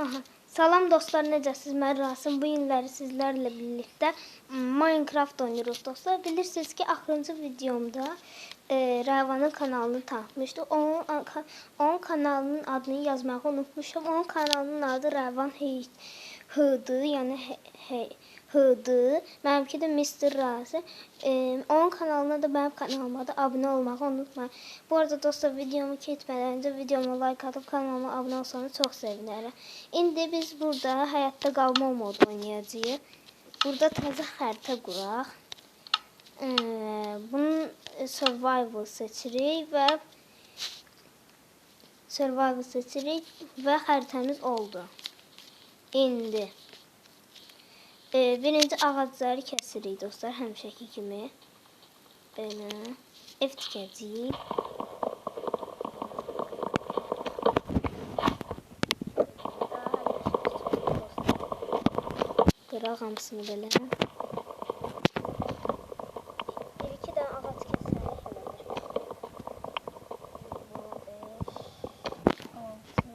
Aha. Salam dostlar, necəsiz? Mən Rasim. Bu günləri sizlərlə birlikdə Minecraft oynuyoruz dostlar. Bilirsiniz ki, axırıncı videomda e, Rəvanın kanalını tanıtmışdıq. Onun, onun kanalının adını yazmağı unutmuşum. Onun kanalının adı Rəvan Hıdı, yəni he, Hıdı. Mənimki də Mr. Razi. E, onun kanalına da mənim kanalıma da abunə olmağı unutmayın. Bu arada dostlar videomu keçmədən öncə videoma like atıp kanalıma abunə olsanız çox sevinərəm. İndi biz burada həyatda qalma modu oynayacağıq. Burada təzə xəritə quraq. Ee, bunun e, survival seçirik və survival seçirik və xəritəmiz oldu. İndi e, birinci ağacları kəsirik dostlar, həmişəki kimi. Belə ev tikəcəyik. Qıraq hamısını belə. Bir iki dənə ağac kəsərik elə bir. Beş, altı,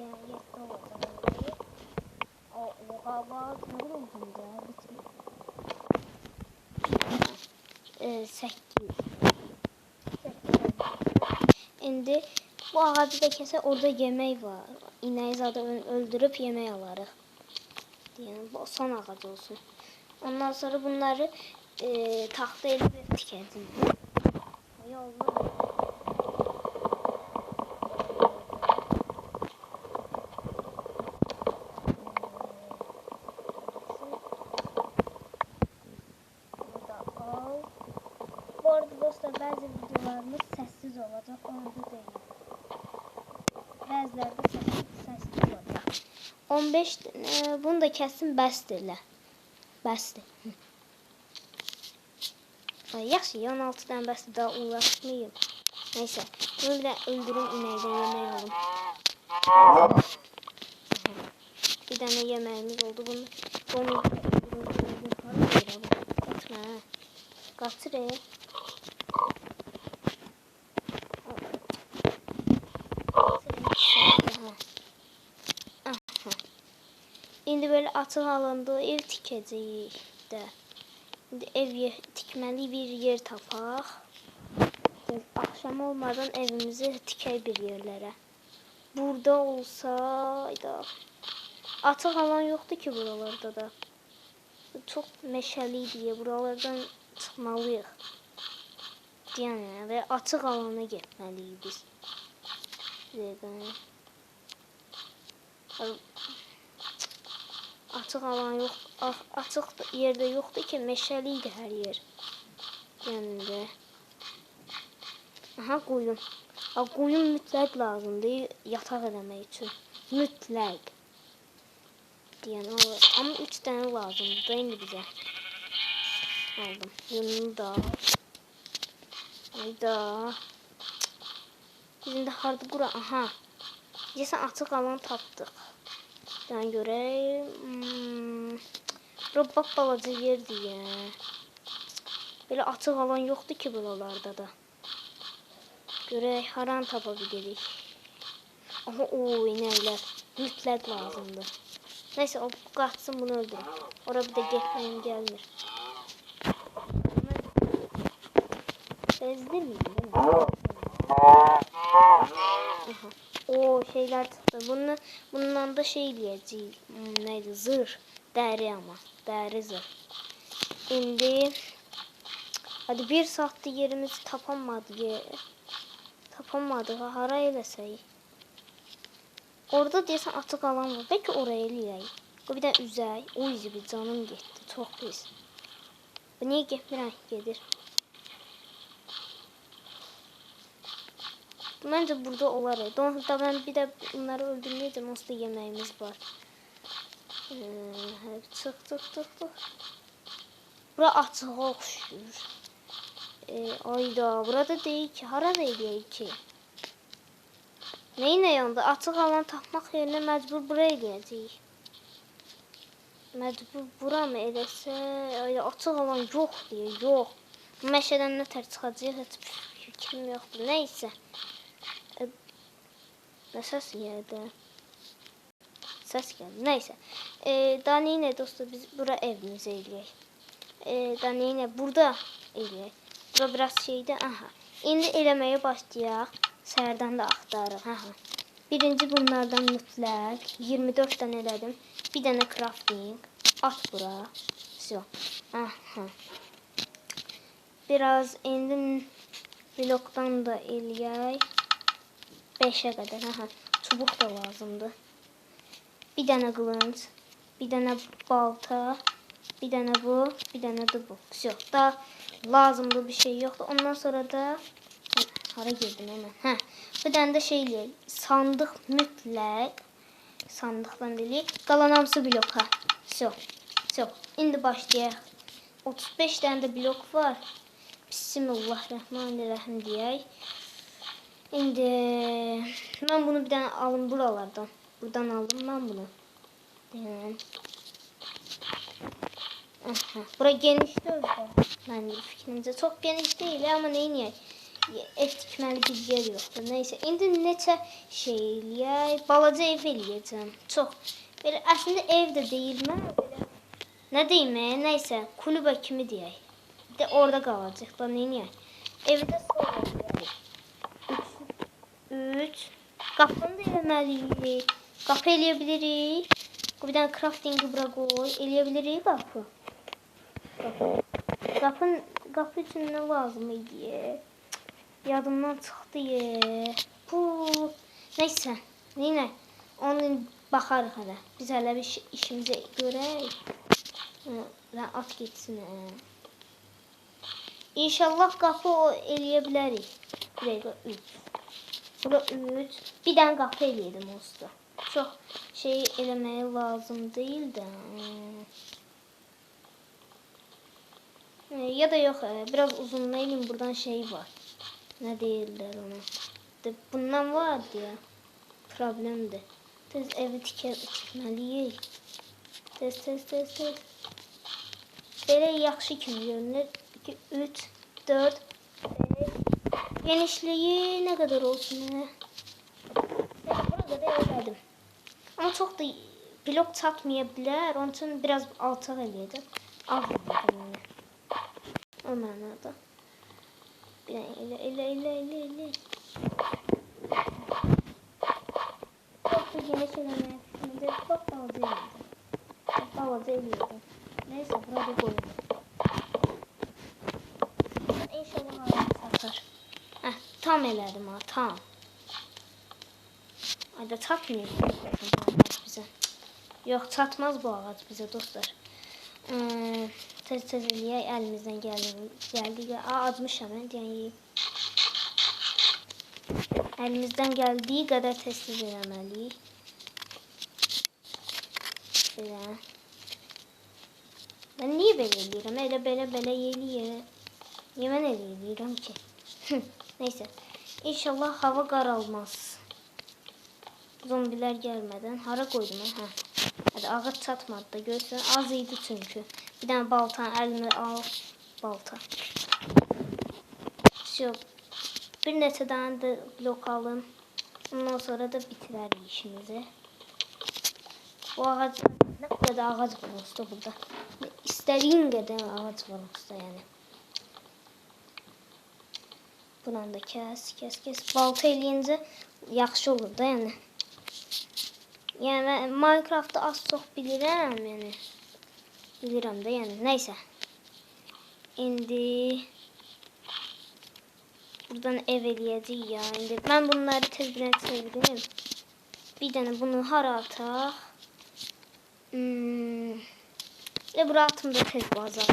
yəni yeddi olacaq indi. O, oha, bak, nə oldum da, bitmir. Ee, səkkiz. İndi bu ağacı da kəsə orada yemək var. İnəyi zaten öldürüp yemək alarıq. Yəni bu son ağac olsun. Ondan sonra bunları e, taxta ilə tikəcəyik. Burada al. Bu arada dostlar bazı videolarımız sessiz olacak. Onu da deyim. Bazıları da sessiz, sessiz olacak. 15 e, bunu da kəssin bəsdirlər. Bəsdir. Yaxşı, 16 dənə bəsdir, daha uğraşmayayım. Neyse, bunu bir də öldürüm inəkdən yemək alım. Bir dənə yeməyimiz oldu. Bunu, bunu Qaçma, hə. Qaçır, e. Aha. İndi böyle açıq alanda ev tikəcəyik də. İndi ev tikməli bir yer tapaq. Axşam olmadan evimizi tikək bir yerlərə. Burada olsaydı. Açıq alan yoxdur ki buralarda da. Çox meşəli deyə buralardan çıxmalıyıq. Yəni və açıq alana getməliyik biz. Açıq alan yox, açıq yerdə yoxdur ki, meşəli idi hər yer. Yəni də. Aha quyun. A quyun mütləq lazımdır yataq eləmək üçün. Mütləq. Yəni o amma 3 dənə lazımdır da indi bizə. Aldım. Yununu da. Hayda. Bizim də harda qura? Aha. Deyəsən açıq alan tapdıq. Ben göreyim. Hmm. Bax balaca yerdir ya. Belə açıq alan yoxdur ki buralarda da. Görək haran tapa bilirik. Aha o inəklər mütləq lazımdır. Neyse o qaçsın bunu öldürün. Ora bir də getməyim gəlmir. Bezdirmiyim değil mi? Aha. O şeyler çıktı. Bunu, bundan da şey diyeceğim. Hmm, neydi? Zırh. Deri ama. Deri zırh. Şimdi hadi bir saatte yerimizi tapamadı ya. Tapamadı. Hara eləsək. Orada deyəsən açıq alan var. Bəlkə oraya eləyək. Bir də üzək. O izi bir canım getdi. Çox pis. Niyə getmirəm? Gedir. Bence burada olar. da ben bir de bunları öldürmeyeceğim. Onsuz da yemeğimiz var. Ee, çık çık çık çık. Bura açığa oxşuyur. Ee, ayda burada değil ki. Hara değil ki. Neyin yanında? Açıq alan tapmaq yerinə məcbur bura eləyəcəyik. Məcbur bura mı eləsə? Ay, açıq alan yox deyə, yox. Bu Meşədən nə tər çıxacaq heç fikrim yoxdur. Nəysə. Ne ses geldi? Ses geldi. Neyse. Ee, daha yine dostlar biz bura evimize eləyək. Ee, daha yine burada eləyək. Bura biraz şeydi. Aha. İndi eləməyə başlayaq. Sərdən də axtarıq. Aha. Birinci bunlardan mütləq 24 dənə elədim. Bir dənə crafting. At bura. Все. Aha. Biraz indi blokdan da eləyək. 5'e kadar. Aha. Çubuk da lazımdı. Bir tane kılınç. Bir tane balta. Bir tane bu. Bir tane de bu. Yok. Daha lazımdı bir şey yoktu. Ondan sonra da hara girdim hemen. Heh. Bir tane de şeyle sandık mütləq. Sandıqdan dedik. Qalan hamısı blok ha. Yok. Yok. İndi başlayaq. 35 tane de blok var. Bismillahirrahmanirrahim deyək. İndi ben bunu bir tane aldım buralardan. Buradan aldım ben bunu. Yani. Aha, bura geniş değil? Ben fikrimce çok geniş değil ama neyin ya? Ev tikməli bir yer yoxdur. Neyse, indi neçə şey eləyək? Balaca ev eləyəcəm. Çox. Belə əslində ev də deyil mən belə. Nə deyim, e? nəysə, kulübə kimi deyək. Bir orada qalacaq da neyin Evi də sonra eləyək. 3 Qapını da eləməliyik. Qapı eləyə bilirik. Bir dənə crafting bura qoy. Eləyə bilirik qapı. Qapı. Qapın qapı üçün lazım idi? Yadımdan çıxdı. ye. Bu nəysə. Nəyinə? Onu baxarıq hələ. Biz hələ bir iş- işimizi görək. Lan at getsin. İnşallah qapı o eləyə bilərik. Bir dəqiqə 3. Bura 3. Bir dənə qapı eləydim usta. Çox şey eləməyə lazım deyil də. Hmm. E, Ya da yox, e, biraz uzunluğu eləyim. Buradan şey var. Nə deyirlər ona? De, bundan var deyə. Problemdir. Tez evi tikə tikməliyik. Tez tez tez tez. Belə yaxşı kimi görünür. 2 3 4 5 Genişliği ne kadar olsun ya? Burada da elədim. Ama çok da blok çatmayabilir. Onun için biraz alta eləyəcəm. Az eləyəcəm yəni. O mənada. Bir dənə elə elə elə elə elə. Çok da geniş eləməyə fikrimdə çox balaca eləyəcəm. Çox balaca eləyəcəm. Neyse burada qoyum. İnşallah satar. Heh, tam elədim ha, tam. Ay da çatmıyor bize. Yok çatmaz bu ağac bize dostlar. Ee, tez tez eləyək əlimizdən gəldi. Gəldi. Aa, azmışam mən deyən Əlimizdən gəldiyi qədər tez tez eləməliyik. Belə. Ben niye böyle eləyirəm? Elə belə belə eləyir. Niye ben elə eləyirəm ki? Neyse. İnşallah hava qaralmaz. Zombiler gelmeden. Hara koydum ha? Hadi ağaç çatmadı da görsən. Az idi çünkü. Bir tane baltan eline al. Balta. Şu bir neçə tane de blok alın. Ondan sonra da bitirərik işimizi. Bu ağac ne kadar ağac var usta burada. İstediğin kadar ağaç var usta yani. Buranı da kes, kes, kes. Balta eləyincə yaxşı olur da yəni. Yəni mən az çox bilirəm, yəni. Bilirəm də, yəni. Nəysə. İndi buradan ev eləyəcəyik ya. İndi mən bunları tez bir çevirim. Bir dənə bunu hara ataq? Hmm. E bura atım da tez bazar.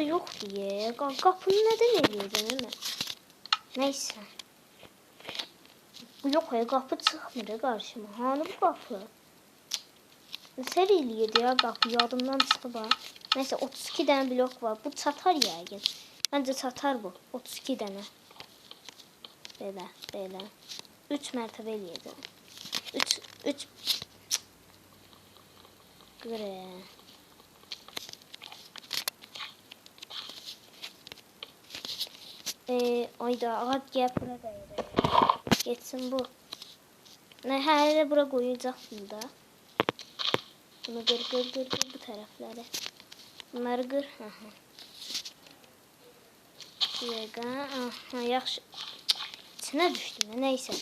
Yox deyə. Qa- Qapını nədən eləyəcəm mən? Nəysə. Bu yok ya kapı çıkmıyor karşıma. Hani bu kapı? Eləyirdi ya kapı yadımdan bax. Neyse 32 tane blok var. Bu çatar yəqin. Bence çatar bu. 32 tane. Belə, belə. 3 mərtəbə eləyəcəm. 3 3 Qırə. Ee, ayda ağaç gəl bura dəyir. Geçsin bu. Ne her yere bura koyacaksın da. Bunu kır kır kır kır bu tarafları. Bunları. Bir dakika. Aha, yaxşı. İçine düştü. Neyse.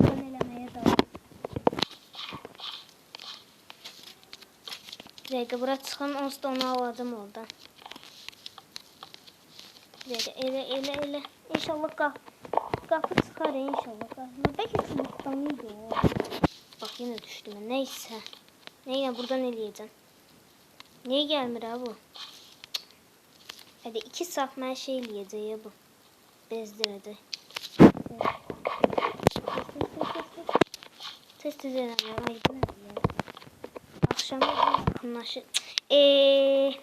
Ben elemeye devam. Bir dakika bura çıxan onsuz da onu aladım oradan. Dakika ele ele ele. İnşallah qap qapı çıxar ya, inşallah. Qapı. Belki çubuktan iyiydi o. Bak yine düştü. Neyse. Neyle buradan eləyəcəm. Niye gelmir ha bu? Hadi iki saf mən şey eləyəcək ya bu. Bezdirəcək. Test edelim ya. Akşam yakınlaşır. Eee...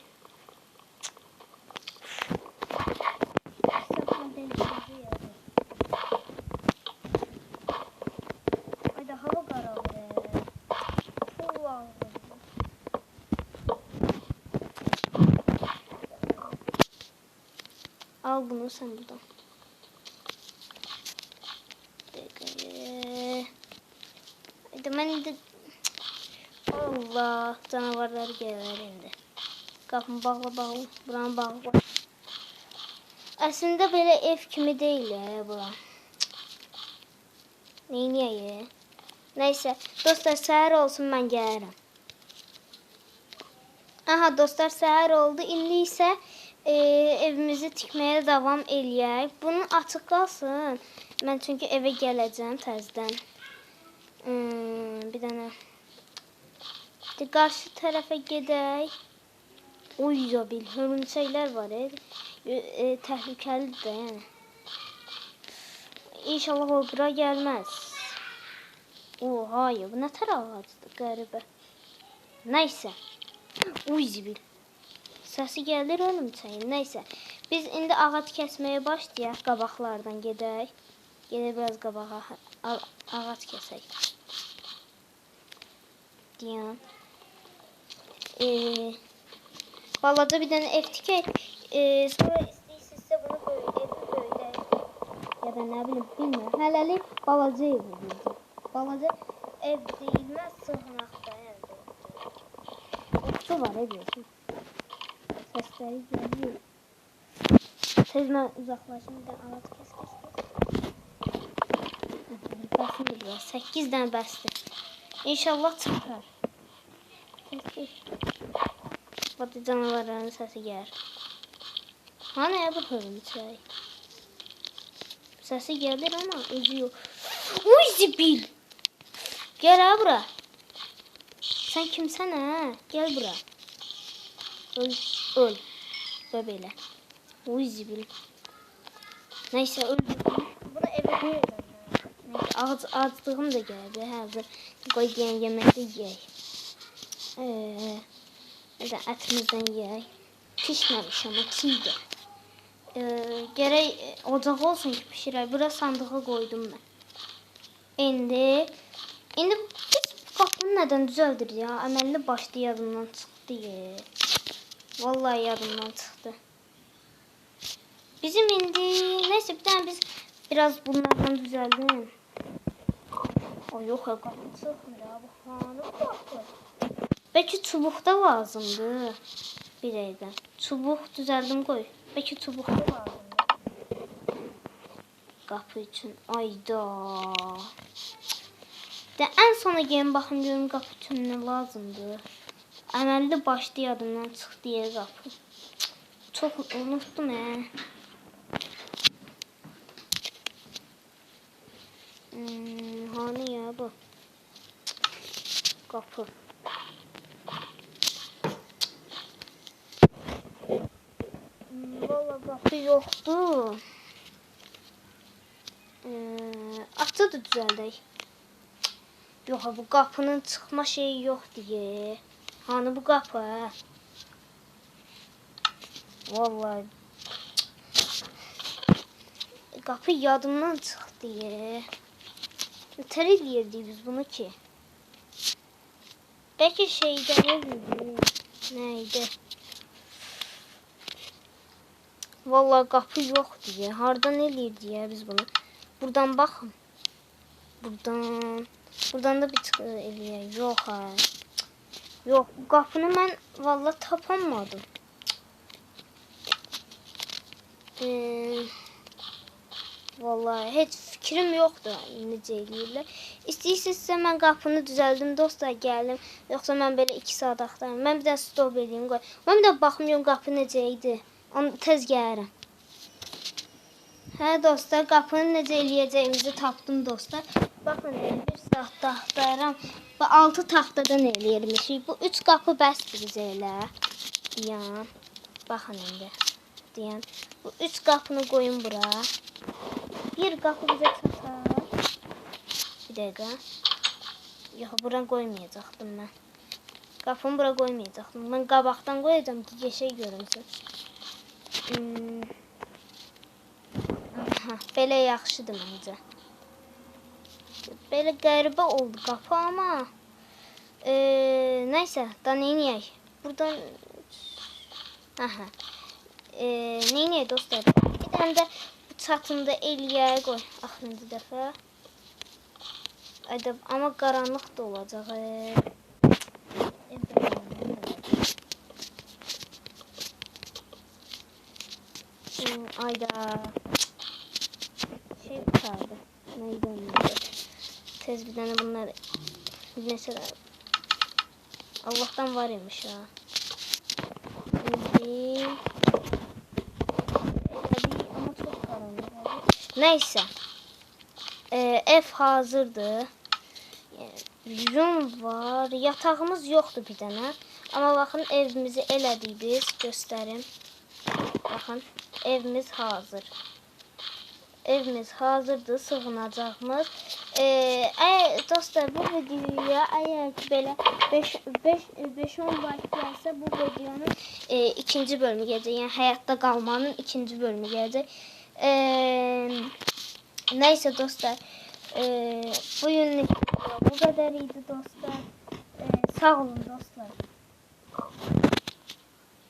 Haydi hava karardı. Allah Bunu sen buradan. Haydi ben indi. Allah canavarlar gelir indi. Qapını bağla bağla. Buranı bağla. Əslində belə ev kimi deyil ya bura. Neyniyəyə? Neysə, dostlar səhər olsun mən gələrəm. Aha dostlar səhər oldu. İndi isə e, evimizi tikməyə davam eləyək. Bunu açıq qalsın. Mən çünki evə gələcəm təzədən. Hmm, bir dənə. De qarşı tərəfə gedək. Oy ya bil, var. E, e, e, təhlükəlidir də yəni. İnşallah o bura gəlməz. Oha ya bu ne tər ağacdır qəribə. Nəysə. Uy zibil. Səsi gəlir ölüm çayın. Nəysə. Biz indi ağac kəsməyə başlayaq. Qabaqlardan gedək. Gedək biraz qabağa ağac kəsək. Diyan. Ee, balaca bir dənə ev tikək. Ee, sonra istəyirsinizsə bunu böyle evi böyüdək. Ya da ne bileyim bilmiyorum. Hələlik balaca ev bildim. Balaca ev deyilməz sığınaqda evdə. Oxçu var ediyorsun. Səsləri gəlir. Tezlə uzaqlaşın bir də ağac kəs kəs kəs. Bəsdir biraz. 8 dənə bəsdir. İnşallah çıxar. Kes kes. Batı canavarların səsi gəlir. Hani bu hörümçək? Səsi gəlir ama özü yox. Uy zibil. Gəl ha bura. Sən kimsən hə? Gəl bura. Öl, öl. Və belə. Uy zibil. Nəysə öldürdüm. Bunu evə qoyacağım. Nəysə ağac, aclığım da gəldi. Hazır. Qoy deyən yeməkdə yeyək. Ee, də ətimizdən yeyək. Pişməmiş amma çiğdir. Ee, gərək e, ocaq olsun ki pişirək. Bura sandığa qoydum mən. İndi indi biz qapını nədən düzəldir ya? Əməlli başlı yadımdan çıxdı. ye. Vallahi yadımdan çıxdı. Bizim indi neyse bir tane biz biraz bunlardan düzəldim. O yox ya hanı qapı. Belki çubuk da lazımdı. Bir dəqiqə. Çubuq düzəldim qoy. Belki çubuq da lazımdı. Qapı üçün. Ayda. De en sona gelin bakın görüm qapı üçün nə lazımdır. Əməlli başlı yadımdan çıxdı yer qapı. Çox unutdum hə. Hmm, hani ya bu? Qapı. Hmm, Valla qapı yoxdur. Ee, açı da düzəldək. Bu qapının çıxma şeyi yox deyə. Hani bu qapı? hə? Vallahi qapı yadımdan çıxdı. deyə. Nətər eləyirdik biz bunu ki? Bəlkə şeydən eləyirdik. Nə idi? Vallahi qapı yox deyə. Hardan eləyirdik ya biz bunu? Buradan baxın. Buradan. Buradan da bir tık eləyək. Yox ha. Yox, bu qapını mən valla tapamadım. Ee, vallahi heç fikrim yoxdur necə eləyirlər. İstəyirsinizsə mən qapını düzəldim, dostlar gəldim. Yoxsa mən belə 2 saat axtarım. Mən bir də stop eləyim qoy. Mən bir də baxmıyorum qapı necə idi. Onu tez gəlirəm. Hə dostlar, qapını necə eləyəcəyimizi tapdım dostlar. Baxın, bir saatda axtarıram. Və 6 taxtadan eləyirmişik. Bu 3 qapı bəsdir bizə elə. Deyən. Baxın indi. Deyən. Bu 3 qapını qoyun bura. Bir qapı bizə çatar. Bir dəqiqə. Yox, bura qoymayacaqdım mən. Qapını bura qoymayacaqdım. Mən qabaqdan qoyacağam ki, geçək görünsün. Hmm. Aha, belə yaxşıdır məncə. Belə qəribə oldu qapı amma e, nəysə, da neyniyək? Buradan Aha. E, neyniyək dostlar? Bir də bu çatında eləyək qoy axırıncı dəfə. Ayda amma qaranlıq da olacaq. E. Ayda şey. Neydi onun adı? Tez bir tane bunlar mesela Allah'tan var imiş ha. Şimdi. Neyse. Ee, ev hazırdı. Yum var. Yatağımız yoktu bir tane. Ama bakın evimizi elədik biz. Gösterim. Bakın evimiz hazır. Evimiz hazırdır, sığınacağımız. Ee, dostlar bu videoya eğer böyle 5 5 5 10 like gəlsə bu videonun e, ikinci bölümü gələcək. Yəni həyatda qalmanın ikinci bölümü gələcək. Ee, neyse dostlar. Ee, bu günlük video bu kadar idi dostlar. Ee, sağ olun dostlar.